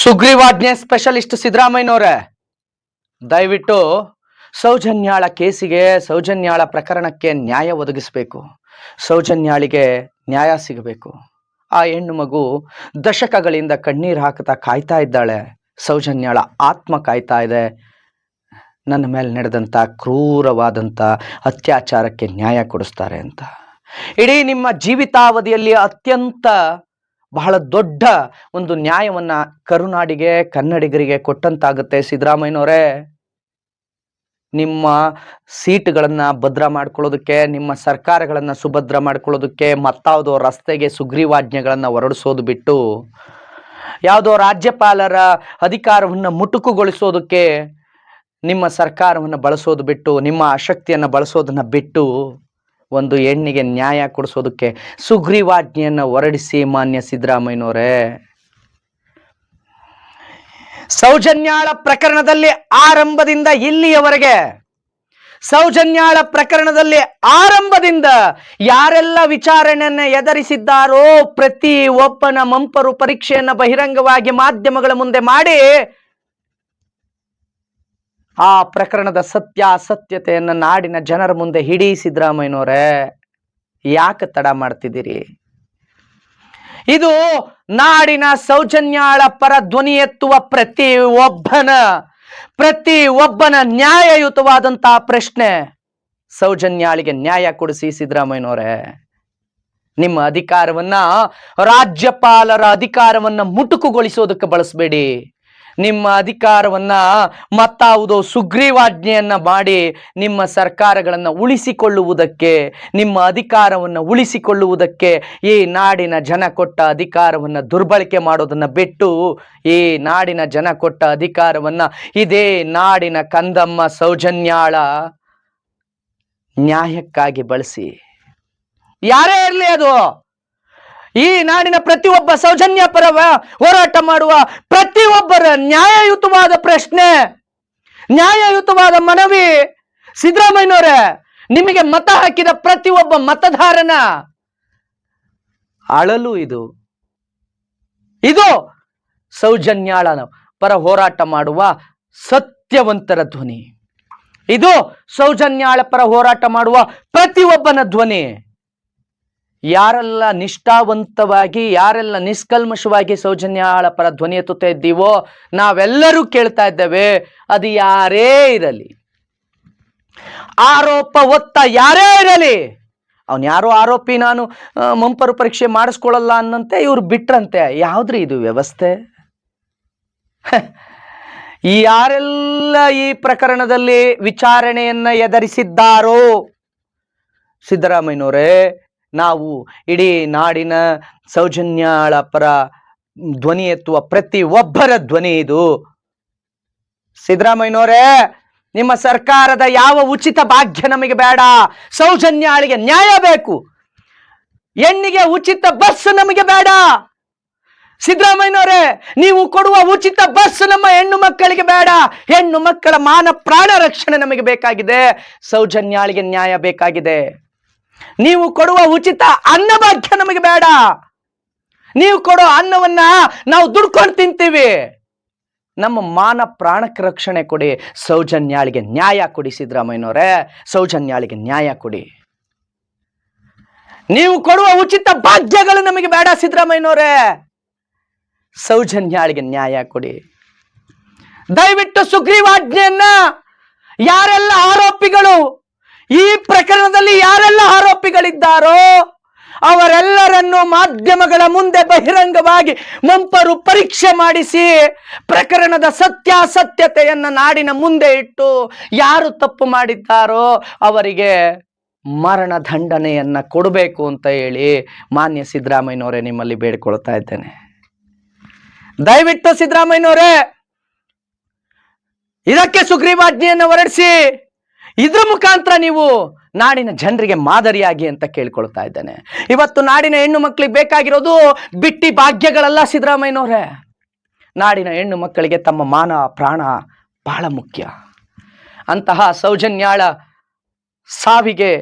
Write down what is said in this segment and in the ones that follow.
ಸುಗ್ರೀವಾಜ್ಞೆ ಸ್ಪೆಷಲಿಸ್ಟ್ ಸಿದ್ದರಾಮಯ್ಯನವ್ರೆ. ದಯವಿಟ್ಟು ಸೌಜನ್ಯಾಳ ಕೇಸಿಗೆ ಸೌಜನ್ಯಾಳ ಪ್ರಕರಣಕ್ಕೆ ನ್ಯಾಯ ಒದಗಿಸಬೇಕು. ಸೌಜನ್ಯಾಳಿಗೆ ನ್ಯಾಯ ಸಿಗಬೇಕು. ಆ ಹೆಣ್ಣು ಮಗು ದಶಕಗಳಿಂದ ಕಣ್ಣೀರು ಹಾಕ್ತಾ ಕಾಯ್ತಾ ಇದ್ದಾಳೆ. ಸೌಜನ್ಯಾಳ ಆತ್ಮ ಕಾಯ್ತಾ ಇದೆ. ನನ್ನ ಮೇಲೆ ನಡೆದಂಥ ಕ್ರೂರವಾದಂಥ ಅತ್ಯಾಚಾರಕ್ಕೆ ನ್ಯಾಯ ಕೊಡಿಸ್ತಾರೆ ಅಂತ. ಇಡೀ ನಿಮ್ಮ ಜೀವಿತಾವಧಿಯಲ್ಲಿ ಅತ್ಯಂತ ಬಹಳ ದೊಡ್ಡ ಒಂದು ನ್ಯಾಯವನ್ನ ಕರುನಾಡಿಗೆ, ಕನ್ನಡಿಗರಿಗೆ ಕೊಟ್ಟಂತಾಗುತ್ತೆ. ಸಿದ್ದರಾಮಯ್ಯನವರೇ, ನಿಮ್ಮ ಸೀಟ್ಗಳನ್ನು ಭದ್ರ ಮಾಡ್ಕೊಳ್ಳೋದಕ್ಕೆ, ನಿಮ್ಮ ಸರ್ಕಾರಗಳನ್ನು ಸುಭದ್ರ ಮಾಡ್ಕೊಳ್ಳೋದಕ್ಕೆ, ಮತ್ತಾವುದೋ ರಸ್ತೆಗೆ ಸುಗ್ರೀವಾಜ್ಞೆಗಳನ್ನು ಹೊರಡಿಸೋದು ಬಿಟ್ಟು, ಯಾವುದೋ ರಾಜ್ಯಪಾಲರ ಅಧಿಕಾರವನ್ನು ಮುಟುಕುಗೊಳಿಸೋದಕ್ಕೆ ನಿಮ್ಮ ಸರ್ಕಾರವನ್ನು ಬಳಸೋದು ಬಿಟ್ಟು, ನಿಮ್ಮ ಆಶಕ್ತಿಯನ್ನು ಬಳಸೋದನ್ನು ಬಿಟ್ಟು ಒಂದು ಹೆಣ್ಣಿಗೆ ನ್ಯಾಯ ಕೊಡಿಸೋದಕ್ಕೆ ಸುಗ್ರೀವಾಜ್ಞೆಯನ್ನು ಹೊರಡಿಸಿ ಮಾನ್ಯ ಸಿದ್ದರಾಮಯ್ಯನವರೇ. ಸೌಜನ್ಯಾಳ ಪ್ರಕರಣದಲ್ಲಿ ಆರಂಭದಿಂದ ಇಲ್ಲಿಯವರೆಗೆ, ಸೌಜನ್ಯಾಳ ಪ್ರಕರಣದಲ್ಲಿ ಆರಂಭದಿಂದ ಯಾರೆಲ್ಲ ವಿಚಾರಣೆಯನ್ನ ಎದುರಿಸಿದ್ದಾರೋ ಪ್ರತಿ ಒಬ್ಬನ ಮಂಪರು ಪರೀಕ್ಷೆಯನ್ನು ಬಹಿರಂಗವಾಗಿ ಮಾಧ್ಯಮಗಳ ಮುಂದೆ ಮಾಡಿ ಆ ಪ್ರಕರಣದ ಸತ್ಯಾಸತ್ಯತೆಯನ್ನ ನಾಡಿನ ಜನರ ಮುಂದೆ ಹಿಡಿ ಸಿದ್ದರಾಮಯ್ಯನವರೇ, ಯಾಕೆ ತಡ ಮಾಡ್ತಿದ್ದೀರಿ? ಇದು ನಾಡಿನ ಸೌಜನ್ಯಾಳ ಪರ ಧ್ವನಿ ಎತ್ತುವ ಪ್ರತಿ ಒಬ್ಬನ ಪ್ರತಿ ಒಬ್ಬನ ನ್ಯಾಯಯುತವಾದಂತಹ ಪ್ರಶ್ನೆ ಸೌಜನ್ಯಾಳಿಗೆ ನ್ಯಾಯ ಕೊಡಿಸಿ ಸಿದ್ದರಾಮಯ್ಯನವರೇ. ನಿಮ್ಮ ಅಧಿಕಾರವನ್ನ ರಾಜ್ಯಪಾಲರ ಅಧಿಕಾರವನ್ನ ಮುಟುಕುಗೊಳಿಸೋದಕ್ಕೆ ಬಳಸಬೇಡಿ. ನಿಮ್ಮ ಅಧಿಕಾರವನ್ನ ಮತ್ತಾವುದೋ ಸುಗ್ರೀವಾಜ್ಞೆಯನ್ನ ಮಾಡಿ ನಿಮ್ಮ ಸರ್ಕಾರಗಳನ್ನ ಉಳಿಸಿಕೊಳ್ಳುವುದಕ್ಕೆ, ನಿಮ್ಮ ಅಧಿಕಾರವನ್ನು ಉಳಿಸಿಕೊಳ್ಳುವುದಕ್ಕೆ ಈ ನಾಡಿನ ಜನ ಕೊಟ್ಟ ಅಧಿಕಾರವನ್ನ ದುರ್ಬಳಕೆ ಮಾಡೋದನ್ನ ಬಿಟ್ಟು ಈ ನಾಡಿನ ಜನ ಕೊಟ್ಟ ಅಧಿಕಾರವನ್ನ ಇದೇ ನಾಡಿನ ಕಂದಮ್ಮ ಸೌಜನ್ಯಾಳ ನ್ಯಾಯಕ್ಕಾಗಿ ಬಳಸಿ. ಯಾರೇ ಇರಲಿ ಅದು. ಈ ನಾಡಿನ ಪ್ರತಿಯೊಬ್ಬ ಸೌಜನ್ಯ ಪರ ಹೋರಾಟ ಮಾಡುವ ಪ್ರತಿಯೊಬ್ಬರ ನ್ಯಾಯಯುತವಾದ ಪ್ರಶ್ನೆ, ನ್ಯಾಯಯುತವಾದ ಮನವಿ. ಸಿದ್ದರಾಮಯ್ಯನವರೇ, ನಿಮಗೆ ಮತ ಹಾಕಿದ ಪ್ರತಿಯೊಬ್ಬ ಮತದಾರನ ಅಳಲು ಇದು. ಇದು ಸೌಜನ್ಯಾಳನ ಪರ ಹೋರಾಟ ಮಾಡುವ ಸತ್ಯವಂತರ ಧ್ವನಿ. ಇದು ಸೌಜನ್ಯಾಳ ಪರ ಹೋರಾಟ ಮಾಡುವ ಪ್ರತಿಯೊಬ್ಬನ ಧ್ವನಿ. ಯಾರೆಲ್ಲ ನಿಷ್ಠಾವಂತವಾಗಿ, ಯಾರೆಲ್ಲ ನಿಷ್ಕಲ್ಮಶವಾಗಿ ಸೌಜನ್ಯಾಳ ಪರ ಧ್ವನಿ ಎತ್ತುತ್ತಾ ಇದ್ದೀವೋ ನಾವೆಲ್ಲರೂ ಕೇಳ್ತಾ ಇದ್ದೇವೆ, ಅದು ಯಾರೇ ಇರಲಿ. ಆರೋಪ ಒತ್ತ ಯಾರೇ ಇರಲಿ. ಅವನು ಯಾರು ಆರೋಪಿ ನಾನು ಮಂಪರು ಪರೀಕ್ಷೆ ಮಾಡಿಸ್ಕೊಳ್ಳಲ್ಲ ಅನ್ನಂತೆ, ಇವ್ರು ಬಿಟ್ರಂತೆ. ಯಾವ್ದ್ರಿ ಇದು ವ್ಯವಸ್ಥೆ? ಯಾರೆಲ್ಲ ಈ ಪ್ರಕರಣದಲ್ಲಿ ವಿಚಾರಣೆಯನ್ನ ಎದುರಿಸಿದ್ದಾರೋ ಸಿದ್ದರಾಮಯ್ಯನವರೇ ನಾವು ಇಡೀ ನಾಡಿನ ಸೌಜನ್ಯಾಳ ಪರ ಧ್ವನಿ ಎತ್ತುವ ಪ್ರತಿ ಒಬ್ಬರ ಧ್ವನಿ ಇದು. ಸಿದ್ದರಾಮಯ್ಯನವರೇ, ನಿಮ್ಮ ಸರ್ಕಾರದ ಯಾವ ಉಚಿತ ಭಾಗ್ಯ ನಮಗೆ ಬೇಡ? ಸೌಜನ್ಯಾಳಿಗೆ ನ್ಯಾಯ ಬೇಕು. ಹೆಣ್ಣಿಗೆ ಉಚಿತ ಬಸ್ ನಮಗೆ ಬೇಡ. ಸಿದ್ದರಾಮಯ್ಯನವರೇ, ನೀವು ಕೊಡುವ ಉಚಿತ ಬಸ್ ನಮ್ಮ ಹೆಣ್ಣು ಮಕ್ಕಳಿಗೆ ಬೇಡ. ಹೆಣ್ಣು ಮಕ್ಕಳ ಮಾನ ಪ್ರಾಣ ರಕ್ಷಣೆ ನಮಗೆ ಬೇಕಾಗಿದೆ. ಸೌಜನ್ಯಾಳಿಗೆ ನ್ಯಾಯ ಬೇಕಾಗಿದೆ. ನೀವು ಕೊಡುವ ಉಚಿತ ಅನ್ನಭಾಗ್ಯ ನಮಗೆ ಬೇಡ. ನೀವು ಕೊಡೋ ಅನ್ನವನ್ನ ನಾವು ದುಡ್ಕೊಂಡು ತಿಂತೀವಿ. ನಮ್ಮ ಮಾನ ಪ್ರಾಣಕ್ಕೆ ರಕ್ಷಣೆ ಕೊಡಿ. ಸೌಜನ್ಯಾಳಿಗೆ ನ್ಯಾಯ ಕೊಡಿ ಸಿದ್ದರಾಮಯ್ಯನವರೇ. ಸೌಜನ್ಯಾಳಿಗೆ ನ್ಯಾಯ ಕೊಡಿ. ನೀವು ಕೊಡುವ ಉಚಿತ ಭಾಗ್ಯಗಳು ನಮಗೆ ಬೇಡ ಸಿದ್ದರಾಮಯ್ಯನವರೇ. ಸೌಜನ್ಯಾಳಿಗೆ ನ್ಯಾಯ ಕೊಡಿ. ದಯವಿಟ್ಟು ಸುಗ್ರೀವಾಜ್ಞೆಯನ್ನ ಯಾರೆಲ್ಲ ಆರೋಪಿಗಳು ಈ ಪ್ರಕರಣದಲ್ಲಿ ಯಾರೆಲ್ಲ ಆರೋಪಿಗಳಿದ್ದಾರೋ ಅವರೆಲ್ಲರನ್ನು ಮಾಧ್ಯಮಗಳ ಮುಂದೆ ಬಹಿರಂಗವಾಗಿ ಮಂಪರು ಪರೀಕ್ಷೆ ಮಾಡಿಸಿ ಪ್ರಕರಣದ ಸತ್ಯಾಸತ್ಯತೆಯನ್ನು ನಾಡಿನ ಮುಂದೆ ಇಟ್ಟು ಯಾರು ತಪ್ಪು ಮಾಡಿದ್ದಾರೋ ಅವರಿಗೆ ಮರಣ ದಂಡನೆಯನ್ನು ಕೊಡಬೇಕು ಅಂತ ಹೇಳಿ ಮಾನ್ಯ ಸಿದ್ದರಾಮಯ್ಯನವರೇ ನಿಮ್ಮಲ್ಲಿ ಬೇಡಿಕೊಳ್ತಾ ಇದ್ದೇನೆ. ದಯವಿಟ್ಟು ಸಿದ್ದರಾಮಯ್ಯನವರೇ, ಇದಕ್ಕೆ ಸುಗ್ರೀವಾಜ್ಞೆಯನ್ನು ಹೊರಡಿಸಿ ಇದ್ರ ಮುಖಾಂತರ ನೀವು ನಾಡಿನ ಜನರಿಗೆ ಮಾದರಿಯಾಗಿ ಅಂತ ಕೇಳ್ಕೊಳ್ತಾ ಇದ್ದೇನೆ. ಇವತ್ತು ನಾಡಿನ ಹೆಣ್ಣು ಮಕ್ಕಳಿಗೆ ಬೇಕಾಗಿರೋದು ಬಿಟ್ಟಿ ಭಾಗ್ಯಗಳಲ್ಲ ಸಿದ್ದರಾಮಯ್ಯನವರೇ. ನಾಡಿನ ಹೆಣ್ಣು ಮಕ್ಕಳಿಗೆ ತಮ್ಮ ಮಾನ, ಪ್ರಾಣ ಬಹಳ ಮುಖ್ಯ. ಅಂತಹ ಸೌಜನ್ಯಾಳ ಸಾವಿಗೆ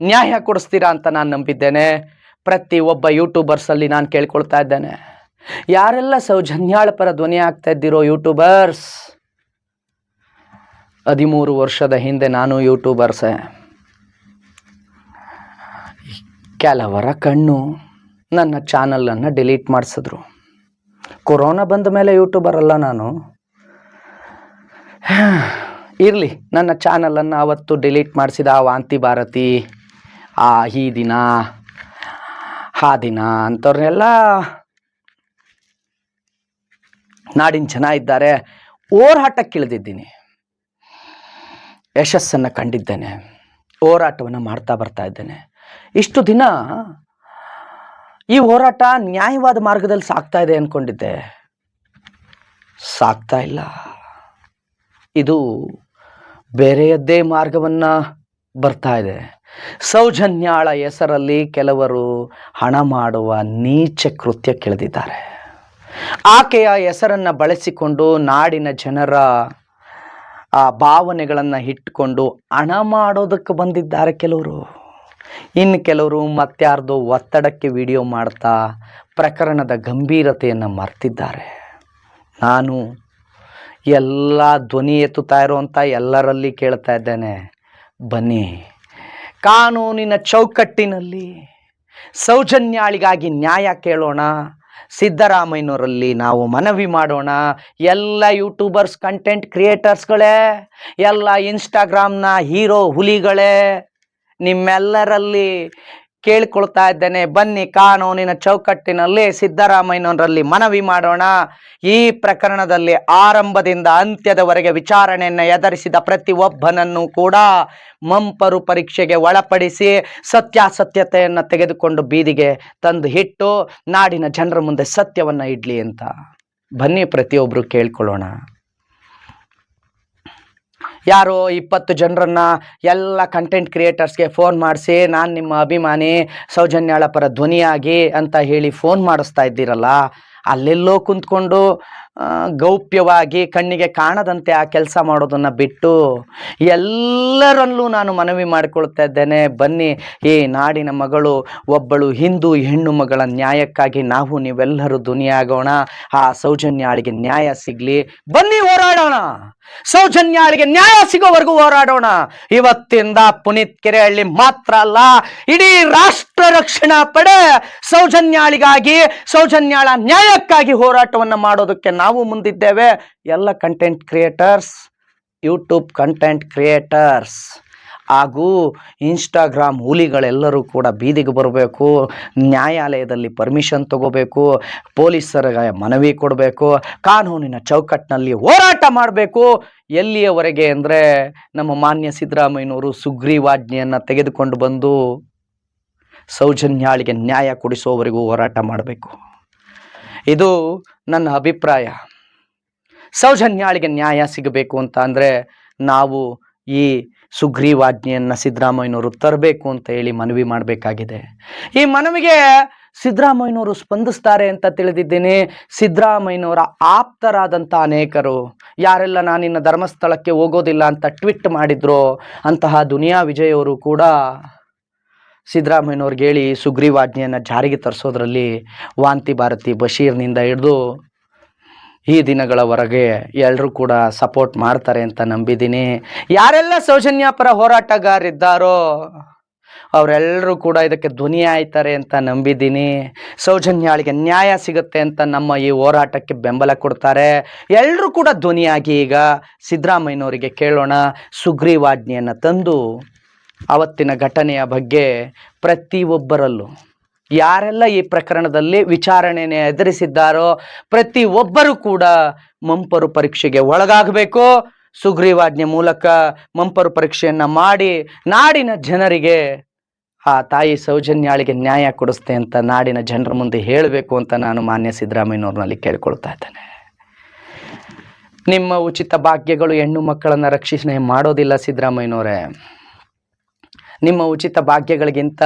ನ್ಯಾಯ ಕೊಡಿಸ್ತೀರಾ ಅಂತ ನಾನು ನಂಬಿದ್ದೇನೆ. ಪ್ರತಿ ಒಬ್ಬ ಯೂಟ್ಯೂಬರ್ಸಲ್ಲಿ ನಾನು ಕೇಳ್ಕೊಳ್ತಾ ಇದ್ದೇನೆ. ಯಾರೆಲ್ಲ ಸೌಜನ್ಯಾಳ ಪರ ಧ್ವನಿ ಆಗ್ತಾ ಇದ್ದಿರೋ ಯೂಟ್ಯೂಬರ್ಸ್ ಹದಿಮೂರು ವರ್ಷದ ಹಿಂದೆ ನಾನು ಯೂಟ್ಯೂಬರ್ಸೆ. ಕೆಲವರ ಕಣ್ಣು ನನ್ನ ಚಾನಲನ್ನು ಡಿಲೀಟ್ ಮಾಡಿಸಿದ್ರು. ಕೊರೋನಾ ಬಂದ ಮೇಲೆ ಯೂಟ್ಯೂಬರ್ ಅಲ್ಲ ನಾನು. ಇರಲಿ, ನನ್ನ ಚಾನಲನ್ನು ಅವತ್ತು ಡಿಲೀಟ್ ಮಾಡಿಸಿದ ಆ ವಾಂತಿ ಭಾರತಿ, ಆ ಈ ದಿನ, ಆ ದಿನ ಅಂಥವ್ರನ್ನೆಲ್ಲ ನಾಡಿನ ಜನ ಇದ್ದಾರೆ. ಇಳಿದಿದ್ದೀನಿ ಯಶಸ್ಸನ್ನು ಕಂಡಿದ್ದೇನೆ. ಹೋರಾಟವನ್ನು ಮಾಡ್ತಾ ಬರ್ತಾ ಇದ್ದೇನೆ. ಇಷ್ಟು ದಿನ ಈ ಹೋರಾಟ ನ್ಯಾಯವಾದ ಮಾರ್ಗದಲ್ಲಿ ಸಾಗ್ತಾ ಇದೆ ಅಂದ್ಕೊಂಡಿದ್ದೆ ಸಾಗ್ತಾ ಇಲ್ಲ. ಇದು ಬೇರೆಯದ್ದೇ ಮಾರ್ಗವನ್ನು ಬರ್ತಾ ಇದೆ. ಸೌಜನ್ಯಾಳ ಹೆಸರಲ್ಲಿ ಕೆಲವರು ಹಣ ಮಾಡುವ ನೀಚ ಕೃತ್ಯ ಕೆಳದಿದ್ದಾರೆ ಆಕೆಯ ಹೆಸರನ್ನು ಬಳಸಿಕೊಂಡು ನಾಡಿನ ಜನರ ಆ ಭಾವನೆಗಳನ್ನು ಇಟ್ಕೊಂಡು ಹಣ ಮಾಡೋದಕ್ಕೆ ಬಂದಿದ್ದಾರೆ ಕೆಲವರು. ಇನ್ನು ಕೆಲವರು ಮತ್ತಾರ್ದು ಒತ್ತಡಕ್ಕೆ ವಿಡಿಯೋ ಮಾಡ್ತಾ ಪ್ರಕರಣದ ಗಂಭೀರತೆಯನ್ನು ಮರ್ತಿದ್ದಾರೆ. ನಾನು ಎಲ್ಲ ಧ್ವನಿ ಎತ್ತುತ್ತಾ ಇರುವಂಥ ಎಲ್ಲರಲ್ಲಿ ಕೇಳ್ತಾ ಇದ್ದೇನೆ. ಬನ್ನಿ. ಕಾನೂನಿನ ಚೌಕಟ್ಟಿನಲ್ಲಿ ಸೌಜನ್ಯಾಳಿಗಾಗಿ ನ್ಯಾಯ ಕೇಳೋಣ. ಸಿದ್ದರಾಮಯ್ಯನವರಲ್ಲಿ ನಾವು ಮನವಿ ಮಾಡೋಣ. ಎಲ್ಲ ಯೂಟ್ಯೂಬರ್ಸ್ ಕಂಟೆಂಟ್ ಕ್ರಿಯೇಟರ್ಸ್ಗಳೇ ಎಲ್ಲ ಇನ್ಸ್ಟಾಗ್ರಾಮ್ನ ಹೀರೋ ಹುಲಿಗಳೇ ನಿಮ್ಮೆಲ್ಲರಲ್ಲಿ ಕೇಳಿಕೊಳ್ತಾ ಇದ್ದೇನೆ. ಬನ್ನಿ ಕಾನೂನಿನ ಚೌಕಟ್ಟಿನಲ್ಲಿ ಸಿದ್ದರಾಮಯ್ಯನವರಲ್ಲಿ ಮನವಿ ಮಾಡೋಣ. ಈ ಪ್ರಕರಣದಲ್ಲಿ ಆರಂಭದಿಂದ ಅಂತ್ಯದವರೆಗೆ ವಿಚಾರಣೆಯನ್ನು ಎದುರಿಸಿದ ಪ್ರತಿಯೊಬ್ಬನನ್ನು ಕೂಡ ಮಂಪರು ಪರೀಕ್ಷೆಗೆ ಒಳಪಡಿಸಿ ಸತ್ಯಾಸತ್ಯತೆಯನ್ನು ತೆಗೆದುಕೊಂಡು ಬೀದಿಗೆ ತಂದು ಇಟ್ಟು ನಾಡಿನ ಜನರ ಮುಂದೆ ಸತ್ಯವನ್ನು ಇಡ್ಲಿ ಅಂತ. ಬನ್ನಿ ಪ್ರತಿಯೊಬ್ಬರು ಕೇಳ್ಕೊಳ್ಳೋಣ. ಯಾರೋ ಇಪ್ಪತ್ತು ಜನರನ್ನ ಎಲ್ಲ ಕಂಟೆಂಟ್ ಕ್ರಿಯೇಟರ್ಸ್ಗೆ ಫೋನ್ ಮಾಡಿಸಿ, ನಾನು ನಿಮ್ಮ ಅಭಿಮಾನಿ ಸೌಜನ್ಯಾಳ ಪರ ಧ್ವನಿಯಾಗಿ ಅಂತ ಹೇಳಿ ಫೋನ್ ಮಾಡಿಸ್ತಾ ಇದ್ದೀರಲ್ಲ, ಅಲ್ಲೆಲ್ಲೋ ಕುಂತ್ಕೊಂಡು ಗೌಪ್ಯವಾಗಿ ಕಣ್ಣಿಗೆ ಕಾಣದಂತೆ ಆ ಕೆಲಸ ಮಾಡೋದನ್ನು ಬಿಟ್ಟು ಎಲ್ಲರಲ್ಲೂ ನಾನು ಮನವಿ ಮಾಡಿಕೊಳ್ತಾ ಇದ್ದೇನೆ. ಬನ್ನಿ, ಈ ನಾಡಿನ ಮಗಳು, ಒಬ್ಬಳು ಹಿಂದೂ ಹೆಣ್ಣು ಮಗಳ ನ್ಯಾಯಕ್ಕಾಗಿ ನಾವು ನೀವೆಲ್ಲರೂ ಧ್ವನಿಯಾಗೋಣ. ಆ ಸೌಜನ್ಯಾಳಿಗೆ ನ್ಯಾಯ ಸಿಗಲಿ. ಬನ್ನಿ ಹೋರಾಡೋಣ. ಸೌಜನ್ಯಾಳಿಗೆ ನ್ಯಾಯ ಸಿಗೋವರೆಗೂ ಹೋರಾಡೋಣ. ಇವತ್ತಿಂದ ಪುನೀತ್ ಕೆರೆಹಳ್ಳಿ ಮಾತ್ರ ಅಲ್ಲ, ಇಡೀ ರಾಷ್ಟ್ರ ರಕ್ಷಣಾ ಪಡೆ ಸೌಜನ್ಯಾಳಿಗಾಗಿ, ಸೌಜನ್ಯಾಳ ನ್ಯಾಯಕ್ಕಾಗಿ ಹೋರಾಟವನ್ನು ಮಾಡೋದಕ್ಕೆ ನಾವು ಮುಂದಿದ್ದೇವೆ. ಎಲ್ಲ content creators YouTube content creators ಹಾಗೂ ಇನ್ಸ್ಟಾಗ್ರಾಮ್ ಹುಲಿಗಳೆಲ್ಲರೂ ಕೂಡ ಬೀದಿಗೆ ಬರಬೇಕು, ನ್ಯಾಯಾಲಯದಲ್ಲಿ ಪರ್ಮಿಷನ್ ತಗೋಬೇಕು, ಪೊಲೀಸರಿಗೆ ಮನವಿ ಕೊಡಬೇಕು, ಕಾನೂನಿನ ಚೌಕಟ್ಟಿನಲ್ಲಿ ಹೋರಾಟ ಮಾಡಬೇಕು. ಎಲ್ಲಿಯವರೆಗೆ ಅಂದರೆ ನಮ್ಮ ಮಾನ್ಯ ಸಿದ್ದರಾಮಯ್ಯನವರು ಸುಗ್ರೀವಾಜ್ಞೆಯನ್ನು ತೆಗೆದುಕೊಂಡು ಬಂದು ಸೌಜನ್ಯಾಳಿಗೆ ನ್ಯಾಯ ಕೊಡಿಸುವವರೆಗೂ ಹೋರಾಟ ಮಾಡಬೇಕು. ಇದು ನನ್ನ ಅಭಿಪ್ರಾಯ. ಸೌಜನ್ಯಾಳಿಗೆ ನ್ಯಾಯ ಸಿಗಬೇಕು ಅಂತ ಅಂದರೆ ನಾವು ಈ ಸುಗ್ರೀವಾಜ್ಞೆಯನ್ನು ಸಿದ್ದರಾಮಯ್ಯನವರು ತರಬೇಕು ಅಂತ ಹೇಳಿ ಮನವಿ ಮಾಡಬೇಕಾಗಿದೆ. ಈ ಮನವಿಗೆ ಸಿದ್ದರಾಮಯ್ಯನವರು ಸ್ಪಂದಿಸ್ತಾರೆ ಅಂತ ತಿಳಿದಿದ್ದೇನೆ. ಸಿದ್ದರಾಮಯ್ಯನವರ ಆಪ್ತರಾದಂಥ ಅನೇಕರು, ಯಾರೆಲ್ಲ ನಾನಿನ್ನ ಧರ್ಮಸ್ಥಳಕ್ಕೆ ಹೋಗೋದಿಲ್ಲ ಅಂತ ಟ್ವಿಟ್ ಮಾಡಿದ್ರು, ಅಂತಹ ದುನಿಯಾ ವಿಜಯ್ ಅವರು ಕೂಡ ಸಿದ್ದರಾಮಯ್ಯನವ್ರಿಗೆ ಹೇಳಿ ಸುಗ್ರೀವಾಜ್ಞೆಯನ್ನು ಜಾರಿಗೆ ತರಿಸೋದ್ರಲ್ಲಿ ವಾಂತಿ ಭಾರತಿ ಬಶೀರ್ನಿಂದ ಹಿಡಿದು ಈ ದಿನಗಳವರೆಗೆ ಎಲ್ಲರೂ ಕೂಡ ಸಪೋರ್ಟ್ ಮಾಡ್ತಾರೆ ಅಂತ ನಂಬಿದ್ದೀನಿ. ಯಾರೆಲ್ಲ ಸೌಜನ್ಯ ಪರ ಹೋರಾಟಗಾರಿದ್ದಾರೋ ಅವರೆಲ್ಲರೂ ಕೂಡ ಇದಕ್ಕೆ ಧ್ವನಿ ಆಯ್ತಾರೆ ಅಂತ ನಂಬಿದ್ದೀನಿ. ಸೌಜನ್ಯಾಳಿಗೆ ನ್ಯಾಯ ಸಿಗುತ್ತೆ ಅಂತ ನಮ್ಮ ಈ ಹೋರಾಟಕ್ಕೆ ಬೆಂಬಲ ಕೊಡ್ತಾರೆ. ಎಲ್ಲರೂ ಕೂಡ ಧ್ವನಿಯಾಗಿ ಈಗ ಸಿದ್ದರಾಮಯ್ಯನವರಿಗೆ ಕೇಳೋಣ. ಸುಗ್ರೀವಾಜ್ಞೆಯನ್ನು ತಂದು ಅವತ್ತಿನ ಘಟನೆಯ ಬಗ್ಗೆ ಪ್ರತಿಯೊಬ್ಬರಲ್ಲೂ ಯಾರೆಲ್ಲ ಈ ಪ್ರಕರಣದಲ್ಲಿ ವಿಚಾರಣೆಯನ್ನು ಎದುರಿಸಿದ್ದಾರೋ ಪ್ರತಿ ಒಬ್ಬರು ಕೂಡ ಮಂಪರು ಪರೀಕ್ಷೆಗೆ ಒಳಗಾಗಬೇಕು. ಸುಗ್ರೀವಾಜ್ಞೆ ಮೂಲಕ ಮಂಪರು ಪರೀಕ್ಷೆಯನ್ನು ಮಾಡಿ ನಾಡಿನ ಜನರಿಗೆ, ಆ ತಾಯಿ ಸೌಜನ್ಯಾಳಿಗೆ ನ್ಯಾಯ ಕೊಡಿಸ್ತೆ ಅಂತ ನಾಡಿನ ಜನರ ಮುಂದೆ ಹೇಳಬೇಕು ಅಂತ ನಾನು ಮಾನ್ಯ ಸಿದ್ದರಾಮಯ್ಯನವ್ರನಲ್ಲಿ ಕೇಳ್ಕೊಳ್ತಾ ಇದ್ದೇನೆ. ನಿಮ್ಮ ಉಚಿತ ಭಾಗ್ಯಗಳು ಹೆಣ್ಣು ಮಕ್ಕಳನ್ನು ರಕ್ಷಣೆ ಮಾಡೋದಿಲ್ಲ ಸಿದ್ದರಾಮಯ್ಯನವರೇ. ನಿಮ್ಮ ಉಚಿತ ಭಾಗ್ಯಗಳಿಗಿಂತ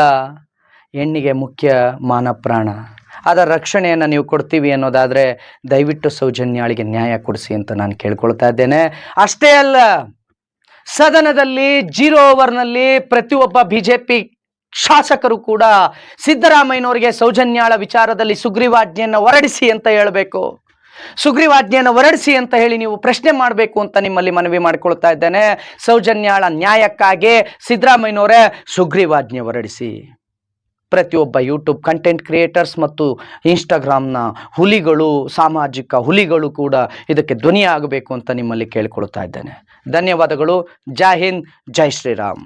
ಹೆಣ್ಣಿಗೆ ಮುಖ್ಯ ಮಾನಪ್ರಾಣ. ಅದರ ರಕ್ಷಣೆಯನ್ನು ನೀವು ಕೊಡ್ತೀವಿ ಅನ್ನೋದಾದರೆ ದಯವಿಟ್ಟು ಸೌಜನ್ಯಾಳಿಗೆ ನ್ಯಾಯ ಕೊಡಿಸಿ ಅಂತ ನಾನು ಕೇಳ್ಕೊಳ್ತಾ ಇದ್ದೇನೆ. ಅಷ್ಟೇ ಅಲ್ಲ, ಸದನದಲ್ಲಿ ಜೀರೋ ಓವರ್ನಲ್ಲಿ ಪ್ರತಿಯೊಬ್ಬ ಬಿ ಜೆ ಪಿ ಶಾಸಕರು ಕೂಡ ಸಿದ್ದರಾಮಯ್ಯನವರಿಗೆ ಸೌಜನ್ಯಾಳ ವಿಚಾರದಲ್ಲಿ ಸುಗ್ರೀವಾಜ್ಞೆಯನ್ನು ಹೊರಡಿಸಿ ಅಂತ ಹೇಳಬೇಕು. ಸುಗ್ರೀವಾಜ್ಞೆಯನ್ನು ಹೊರಡಿಸಿ ಅಂತ ಹೇಳಿ ನೀವು ಪ್ರಶ್ನೆ ಮಾಡಬೇಕು ಅಂತ ನಿಮ್ಮಲ್ಲಿ ಮನವಿ ಮಾಡಿಕೊಳ್ತಾ ಇದ್ದೇನೆ. ಸೌಜನ್ಯಾಳ ನ್ಯಾಯಕ್ಕಾಗಿ ಸಿದ್ದರಾಮಯ್ಯನವರೇ ಸುಗ್ರೀವಾಜ್ಞೆ ಹೊರಡಿಸಿ. ಪ್ರತಿಯೊಬ್ಬ ಯೂಟ್ಯೂಬ್ ಕಂಟೆಂಟ್ ಕ್ರಿಯೇಟರ್ಸ್ ಮತ್ತು ಇನ್ಸ್ಟಾಗ್ರಾಮ್ನ ಹುಲಿಗಳು, ಸಾಮಾಜಿಕ ಹುಲಿಗಳು ಕೂಡ ಇದಕ್ಕೆ ಧ್ವನಿಯಾಗಬೇಕು ಅಂತ ನಿಮ್ಮಲ್ಲಿ ಕೇಳಿಕೊಳ್ತಾ ಇದ್ದೇನೆ. ಧನ್ಯವಾದಗಳು. ಜೈ ಹಿಂದ್, ಜೈ ಶ್ರೀರಾಮ್.